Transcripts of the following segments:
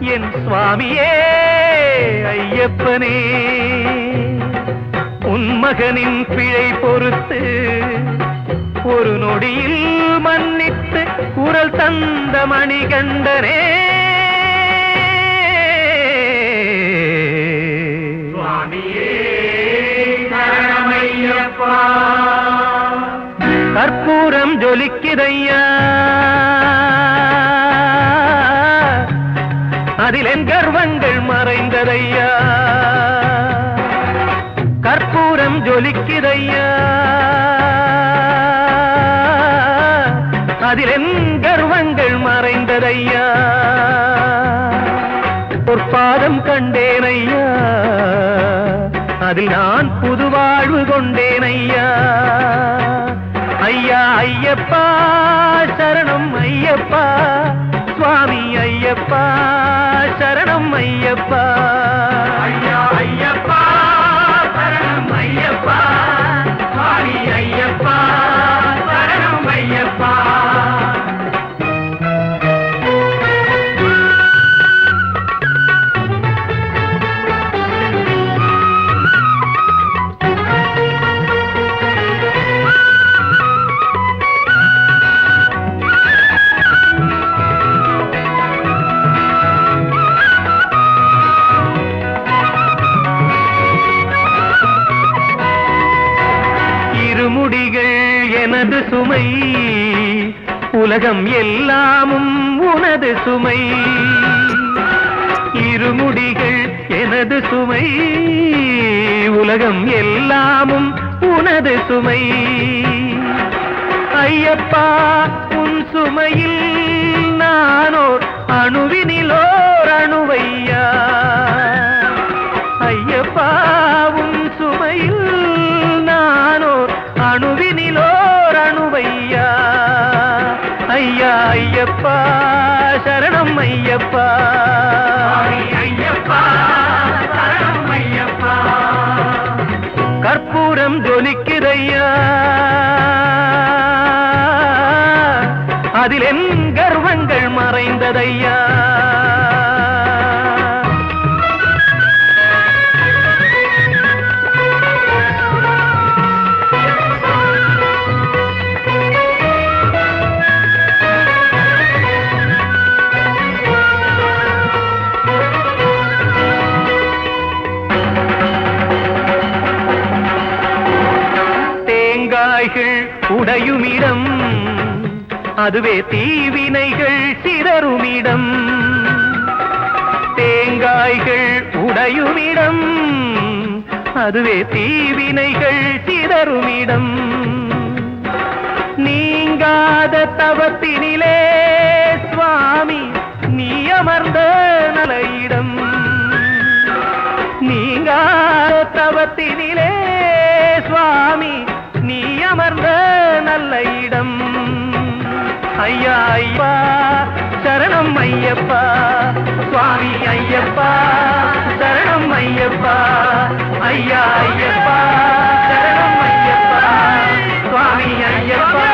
என் சுவாமியே ஐயப்பனே. உன் மகனின் பிழை பொறுத்து ஒரு நொடியில் மன்னித்து குரல் தந்த மணிகண்டனே. கற்பூரம் ஜொலிக்குதையா. கற்பூரம் ஜொலிக்குதையா அதில் என் கர்வங்கள் மறைந்ததையா? பொற்பாதம் கண்டேனையா? அதில் நான் புது வாழ்வு கொண்டேனையா? ஐயா ஐயப்பா சரணம் ஐயப்பா. சுவாமி ஐயப்பா சரணம் ஐயப்பா. உலகம் எல்லாமும் உனது சுமை. இருமுடிகள் எனது சுமை. உலகம் எல்லாமும் உனது சுமை. ஐயப்பா உன் சுமையில் நானோர் அணுவினிலோர் அணுவையா? ஐயா ஐயப்பா சரணம் ஐயப்பா. கற்பூரம் ஜொலிக்குதையா. அதில் என் கர்வங்கள் மறைந்ததையா. அதுவே தீவினைகள் சிதறுமிடம். தேங்காய்கள் உடையுமிடம். அதுவே தீவினைகள் சிதறுமிடம். நீங்காத தவத்தினிலே சுவாமி நீ அமர்ந்த நலையிடம். நீங்காத தவத்தினிலே சுவாமி நீ அமர்ந்த நல்ல ஐயா ஐயா சரணம் ஐயப்பா. சுவாமி ஐயப்பா சரணம் ஐயப்பா. ஐயா ஐயப்பா சரணம் ஐயப்பா. சுவாமி ஐயப்பா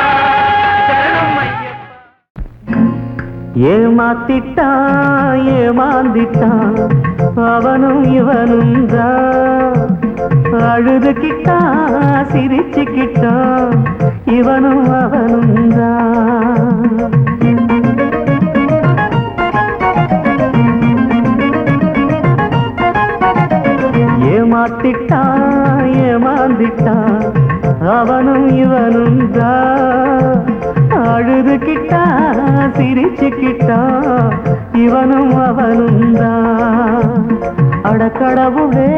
சரணம் ஐயப்பா. ஏமாத்திட்டான் ஏமாந்திட்டான் அவனும் இவனும் தான். அழுதுகிட்டா சிரிச்சுக்கிட்டா. இவனும் அவனும் தான் ஏமாத்திட்டான் ஏமாந்திட்டான் அவனும் இவனும் தான் அழுதுகிட்டா சிரிச்சுக்கிட்டா இவனும் அவனும் தான் அடக்கடவுளே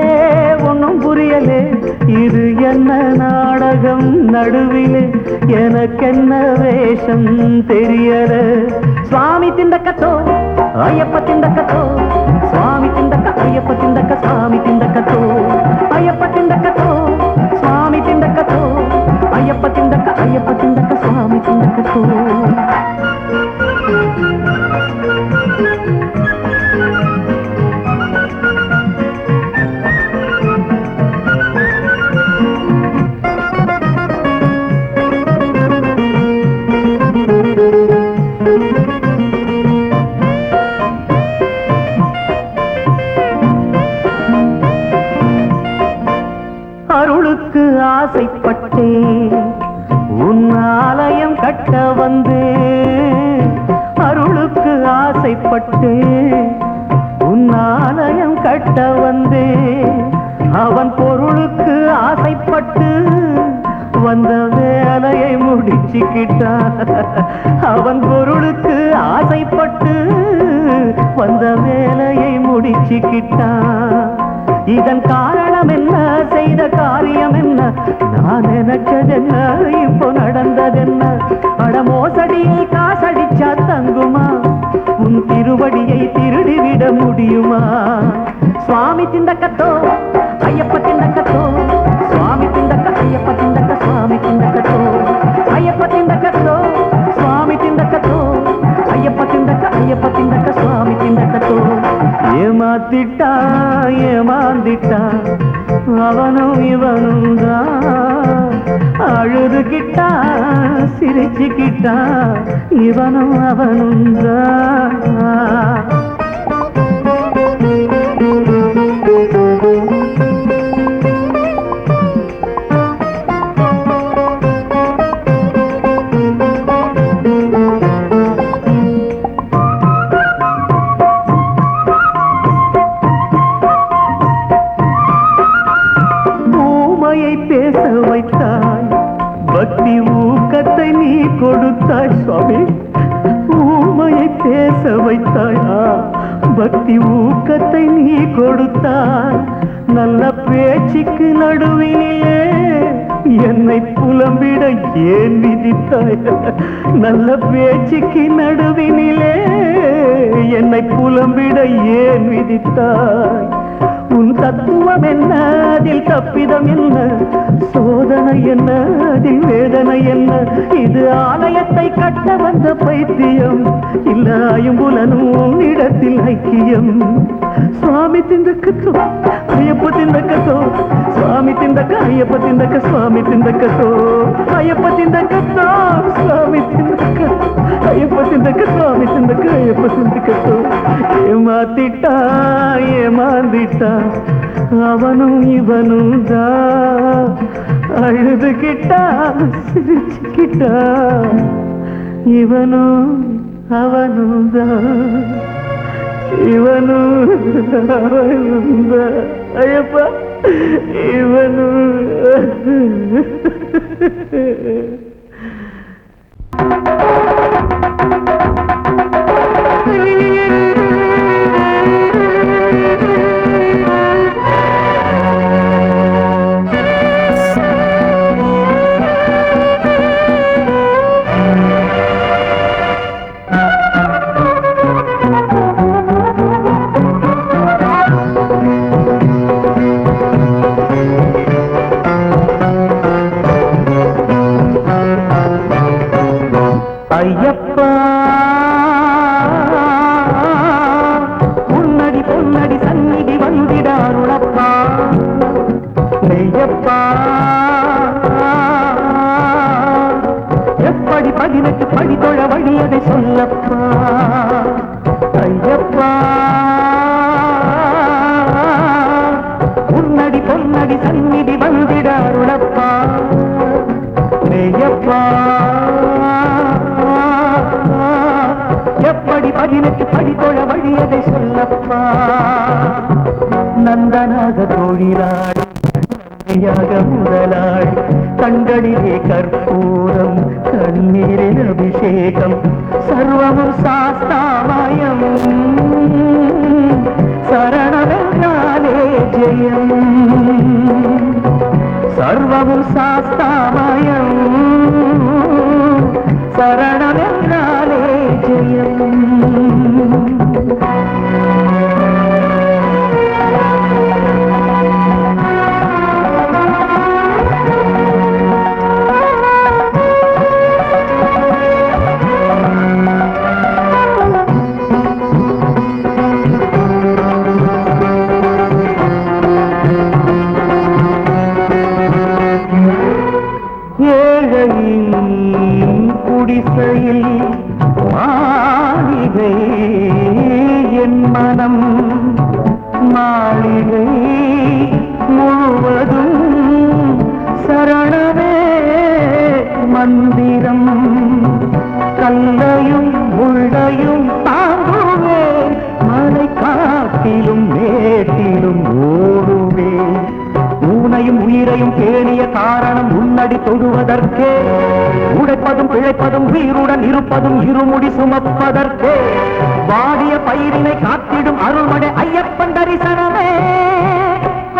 ஒன்றும் புரியலே. இது என்ன நாடகம் நடுவிலே? எனக்கென்ன வேஷம் தெரியல. சுவாமி திண்டக்கத்தோ ஐயப்ப திண்டக்கத்தோ சுவாமி திண்டக்க ஐயப்ப திண்டக்க சுவாமி திண்டக்கத்தோ ஐயப்ப திண்டக்கத்தோ சுவாமி திண்டக்கத்தோ ஐயப்ப திண்டக்க ஐயப்ப திண்டக்க சுவாமி திண்டக்கத்தோ ஆசைப்பட்டே உன் கட்ட வந்து அருளுக்கு ஆசைப்பட்டு. உன்னாலயம் கட்ட வந்து அவன் பொருளுக்கு ஆசைப்பட்டு வந்த வேலையை முடிச்சுக்கிட்டான். அவன் பொருளுக்கு ஆசைப்பட்டு வந்த வேலையை முடிச்சுக்கிட்டான். இதன் காரணம் என்ன? செய்த காரியம் என்ன? நான் நினைச்சதென்ன இப்போ நடந்ததென்ன அட மோசடியில் காசடிச்சா தங்குமா? உன் திருவடியை திருடிவிட முடியுமா? சுவாமி திண்டக்கத்தோ? ஐயப்ப திண்டக்கத்தோ? சுவாமி திண்டக்க ஐயப்ப திண்டக்க சுவாமி திண்டக்கத்தோ? ஐயப்ப திண்டக்கத்தோ? சுவாமி திண்டக்கத்தோ? ஐயப்ப திண்டக்க ஐயப்ப திண்டக்க சுவாமி திண்டக்கத்தோ? ஏமாத்திட்டா ஏமாந்திட்டா அவனும் இவனும் தான் அழுதுகிட்டா சிரிச்சுக்கிட்டா. இவனும் அவனும் தான் பக்தி ஊக்கத்தை நீ கொடுத்தால் நல்ல பேச்சுக்கு நடுவினிலே என்னை புலம்பிட ஏன் விதித்தாய்? நல்ல பேச்சுக்கு நடுவினிலே என்னை புலம்பிட ஏன் விதித்தாய்? உன் தத்துவம் என்ன அதில் தப்பிதம் என்ன? சோதனை என்ன அதில் வேதனை என்ன? இது ஆலயத்தை கட்ட வந்த பைத்தியம். இல்ல ஐம்புலனும் இடத்தில் ஐக்கியம். சுவாமி திந்தக்கத்தோ ஐயப்ப திந்தக்கத்தோ சுவாமி திந்தக்க ஐயப்ப திந்தக்க சுவாமி திந்தக்கத்தோ ஐயப்ப திந்தக்கத்தோ சுவாமி திந்தக்க ஐயப்ப திந்தக்க சுவாமி திந்தக்க ஐயப்ப திந்தக்கத்தோ ஏமாத்திட்டா ஏமாந்திட்டா அவனும் இவனும் தான் அழுதுகிட்டா சிரிச்சுக்கிட்டா இவனும் அவனும் தான் இவனும் அவனும் தான் ஐயப்பா இவனும் பதினெட்டு தொழ வழியதை சொல்லப்பா. ஐயப்பா. உன்னடி பொன்னடி சந்நிதி வந்திட அருளப்பா. நெய்யப்பா எப்படி பதினெட்டு படி தொழ வழியதை சொல்லப்பா. நந்தனாக தொழிலாளி நந்தியாக முதலாளி கண்களிலே கற்பூரம் കണ്ണീരിൽ അഭിഷേകം സർവവും സാസ്താമയം ശരണവെന്നാലേ ജയം. സർവവും സാസ്താമയം ശരണവെ காட்டிலும் மேட்டிலும் ஓடுவே. ஊனையும் உயிரையும் பேணிய காரணம் உன்னடி தொடுவதற்கே. உடைப்பதும் பிழைப்பதும் உயிருடன் இருப்பதும் இருமுடி சுமப்பதற்கே. வாடிய பயிரினை காத்திடும் அருள்மடை ஐயப்பன் தரிசனமே.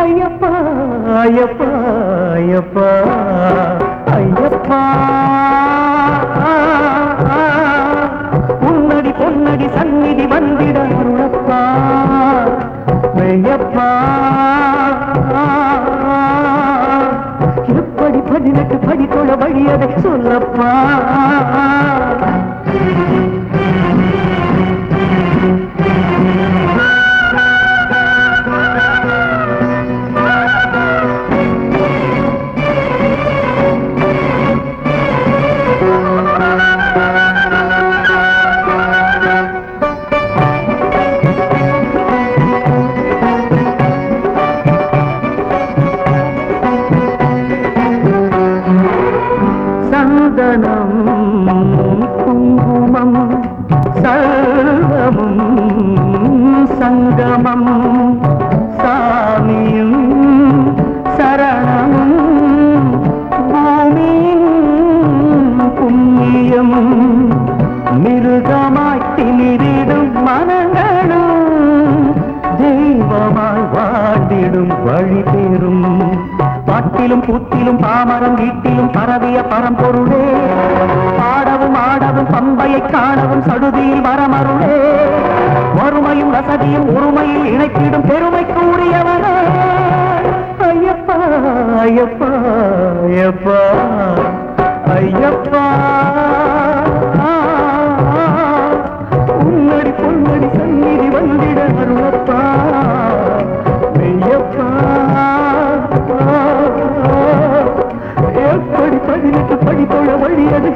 ஐயப்பா ஐயப்பா ஐயப்பா ஐயப்பா. மெய்யப்பா எப்படி பதினெட்டு படி தொழ வழியதை சொல்லப்பா? சடுதியில் வரமருளே வறுமையும் வசதியும் உரிமையில் இணைத்திடும் பெருமை கூடியவனே ஐயப்பா ஐயப்பா ஐயப்பா. ஐயப்பா உன்னடி பொன்னடி சந்நிதி வந்திட அருளப்பா. மெய்யப்பா எப்படி பதினெட்டு படி தொழ வழி அதை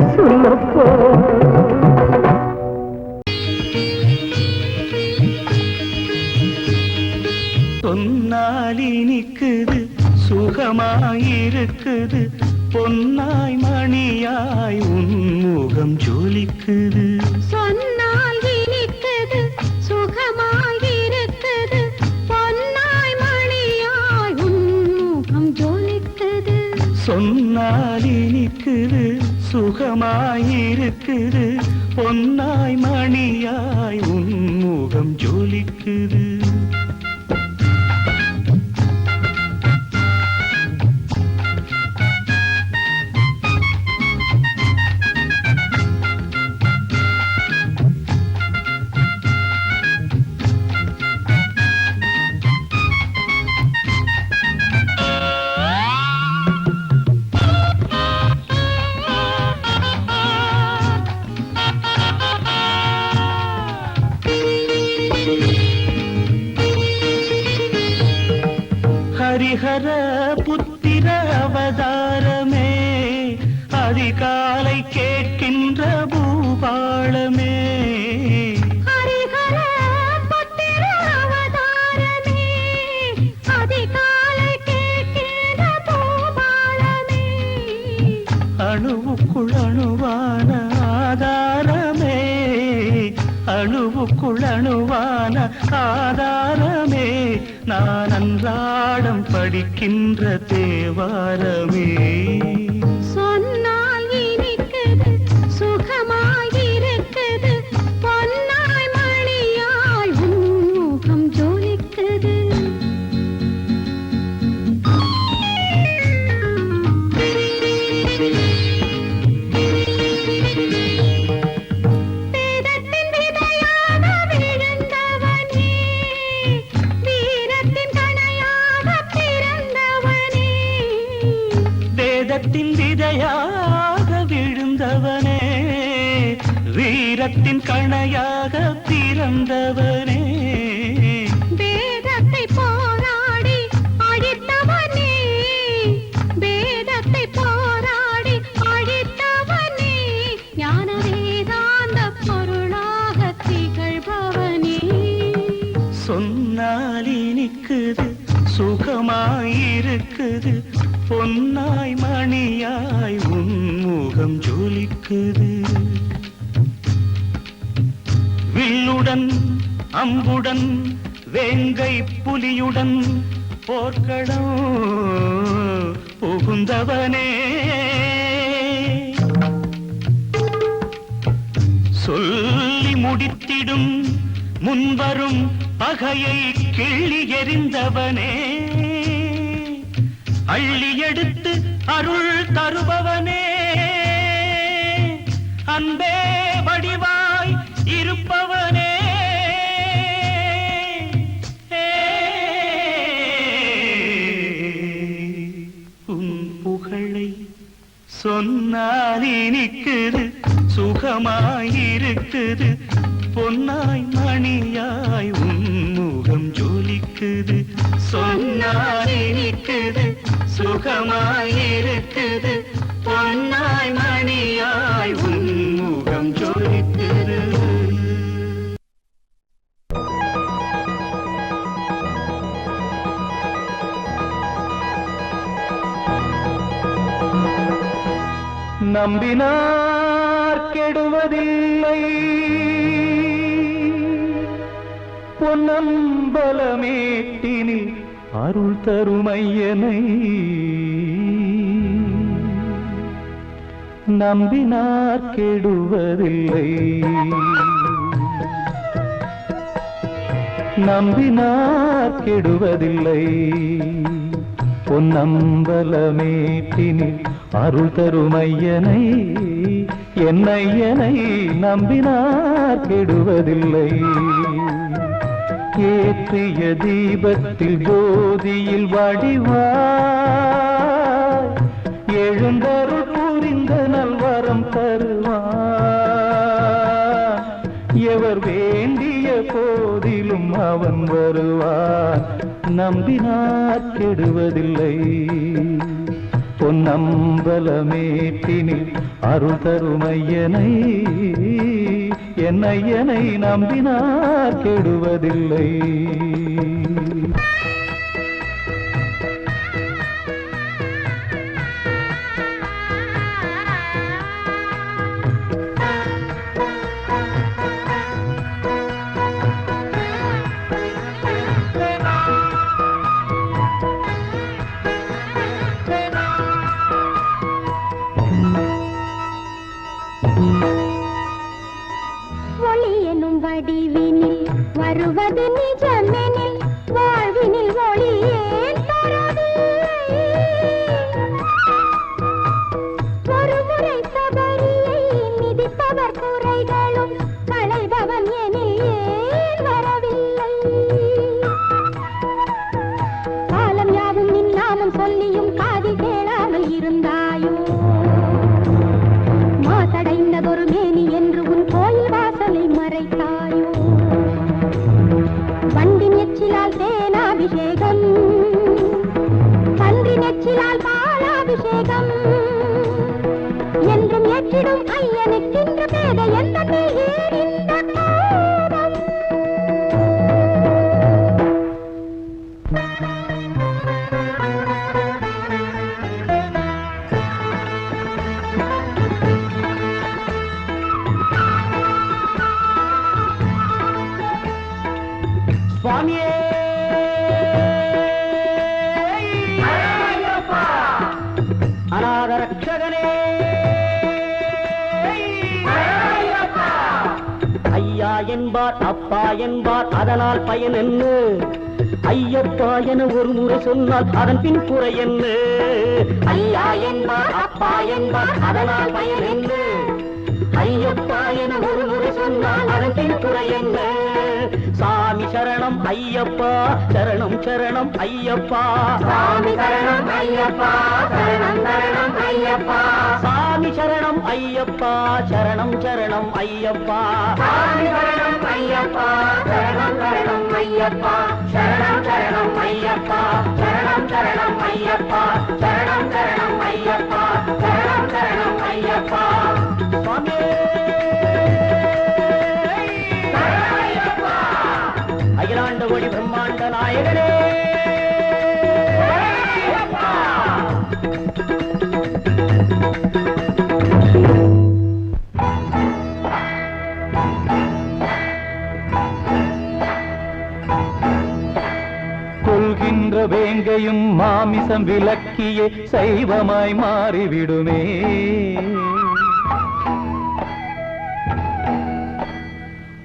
சொன்னால் இனிக்குது சுகமாயிருக்குது. பொன்னாய் மணியாய் உன்முகம் ஜொலிக்குது. அணுவுக்குள் ஆதாரமே. நான் அன்றாடம் படிக்கின்ற தேவாரமே. வேதத்தின் விழுந்தவனே வீரத்தின் கணையாக பிறந்தவன். அம்புடன் வேங்கை புலியுடன் போர்க்களம் புகுந்தவனே. சொல்லி முடித்திடும் முன்வரும் பகையை கிள்ளி எறிந்தவனே. அள்ளி எடுத்து அருள் தருபவனே. அன்பே சுகமாயிருக்குது பொன்னாய் மணியாய் உன்முகம் ஜொலிக்குது. சொன்னால் சுகமாயிருக்குது. பொன்னாய் மணியாய் உன்முகம் ஜொலிக்குது. நம்பினார் கெடுவதில்லை. பொன்னம்பலமேட்டினில் அருள் தருமையனை நம்பினார் கெடுவதில்லை. நம்பினார் கெடுவதில்லை. பொன்னம்பலமேட்டினில் அருள் தருமையனை என்னை நம்பினார் கெடுவதில்லை. ஏற்றிய தீபத்தில் ஜோதியில் வடிவாய் எழுந்தருள் புரிந்த நல்வரம் தருவான் எவர் வேண்டிய போதிலும் அவன் வருவான் நம்பினார் கெடுவதில்லை. பொன்னம்பலமேட்டினில் அருள் தருமையனை என்னையனை நம்பினார் கெடுவதில்லை. ஒளி எனும் வடிவினில் வருவது நிஜமெனில் வாழ்வினில் ஒளி அப்பா என்பார் அதனால் பயன் என்ன? ஐயப்பா என ஒரு முறை சொன்னால் அதன் பின் குறை என்ன? ஐயா என்பார் அப்பா என்பார் அதனால் பயன் என்ன? ஐயப்பா என ஒரு முறை சொன்னால் அதன் பின் குறை என்ன? சாமி சரணம் ஐயப்பா சரணம் சரணம் ஐயப்பா. சாமி சரணம் ஐயப்பா சரணம் சரணம் ஐயப்பா. சாமி சரணம் ஐயப்பா சரணம் சரணம் ஐயப்பா. சரணம் ஐயப்பா சரணம் சரணம் ஐயப்பா சரணம் சரணம் ஐயப்பா சரணம் சரணம் ஐயப்பா சரணம் சரணம் ஐயப்பா சரணம் சரணம் ஐயப்பா. சுவாமியே அகிலாண்ட கோடி பிரம்மாண்ட நாயகனே! வேங்கையும் மாமிசம் விலக்கியே சைவமாய் மாறிவிடுமே.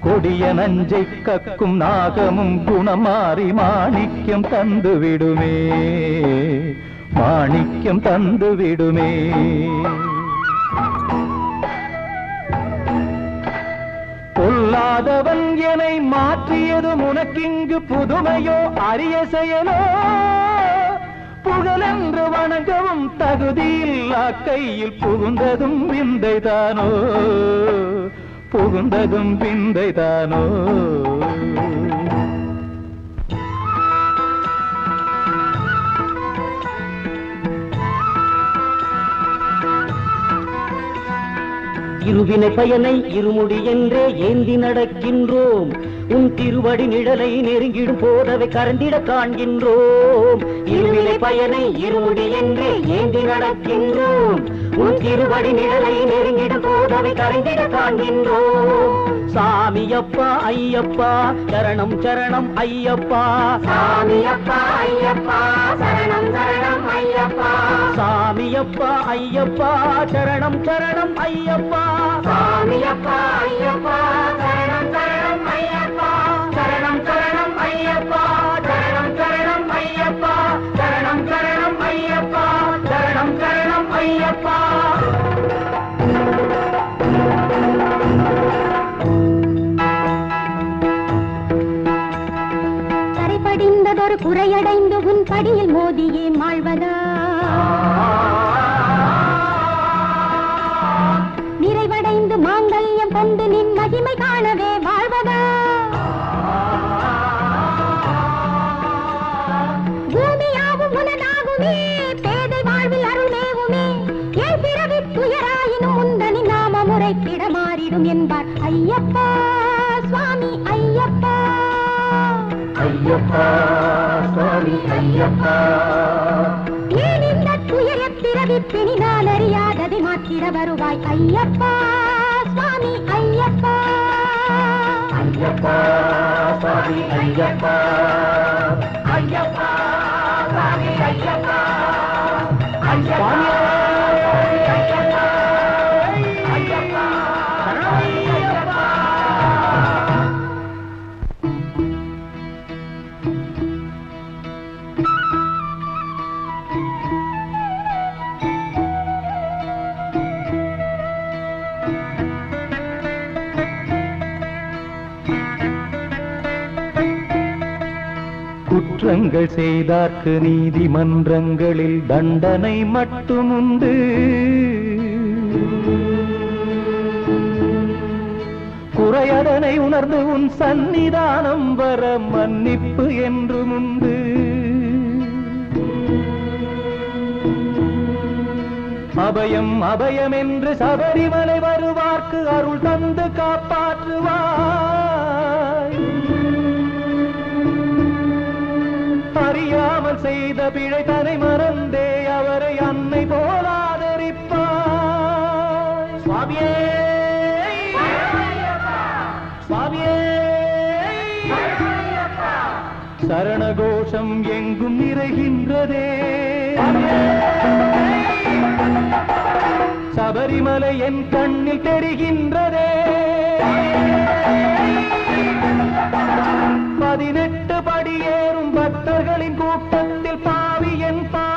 கொடிய நஞ்சை கக்கும் நாகமும் குணமாறி மாணிக்கம் தந்துவிடுமே. மாணிக்கம் தந்துவிடுமே. இல்லாதவன் என்னை மாற்றியது உனக்கிங்கு புதுமையோ அரிய செயலோ? புகழென்று வணங்கவும் தகுதியில்லா கையில் புகுந்ததும் விந்தைதானோ? புகுந்ததும் விந்தைதானோ? இருவினை பயனை இருமுடி என்றே ஏந்தி நடக்கின்றோம். உன் திருவடி நிழலை நெருங்கிடும் போதவை கரந்திட காண்கின்றோம். இருவினை பயனை இருமுடி என்றே ஏந்தி நடக்கின்றோம். திருவடி நிழலை நெருங்கிடும் போதவை கரைந்திட காண்கின்றோம். சாமியப்பா ஐயப்பா சரணம் சரணம் ஐயப்பா. சாமியப்பா ஐயப்பா சரணம் சரணம் ஐயப்பா. சாமியப்பா ஐயப்பா சரணம் சரணம் ஐயப்பா. சாமியப்பா ஐயப்பா சரணம் சரணம் ஐயப்பா. கரைபடிந்ததொரு உன் படியில் மோதியே மாழ்வதா? நிறைவடைந்து மாங்கல்யம் கொண்டு நின் மகிமை காணவே வாழ்வதா? பூமியாவும் உனதாகுமே பேதை வாழ்வில் அருள்மேவுமே. ஏன் பிறவி துயராயினும் முந்தனி நாம மாறிடும் என்பார் ஐயப்பா சுவாமி ஐயப்பா. ஐயப்பா. அறியாததை வருவாய் ஐயப்பா சுவாமி ஐயப்பா. ஐயப்பா சுவாமி ஐயப்பா. ஐயப்பா குற்றங்கள் செய்தார்க்கு நீதிமன்றங்களில் தண்டனை மட்டுமுண்டு. குறையதனை உணர்ந்து உன் சந்நிதானம் வர மன்னிப்பு என்றும் உண்டு அபயம் அபயம் என்று சபரிமலை வருவார்க்கு அருள் தந்து காப்பாற்றுவார். அறியாமல் செய்த பிழை தனை மறந்தே அவரை அன்னை போல ஆதரிப்பாய் சுவாமியே! சுவாமியே! சரணகோஷம் எங்கும் நிறைகின்றதே. சபரிமலை என் கண்ணில் தெரிகின்றதே. பதினெட்டு படியேறும் மன்னர்களின் கூட்டத்தில் பாவியன் பாவங்கள்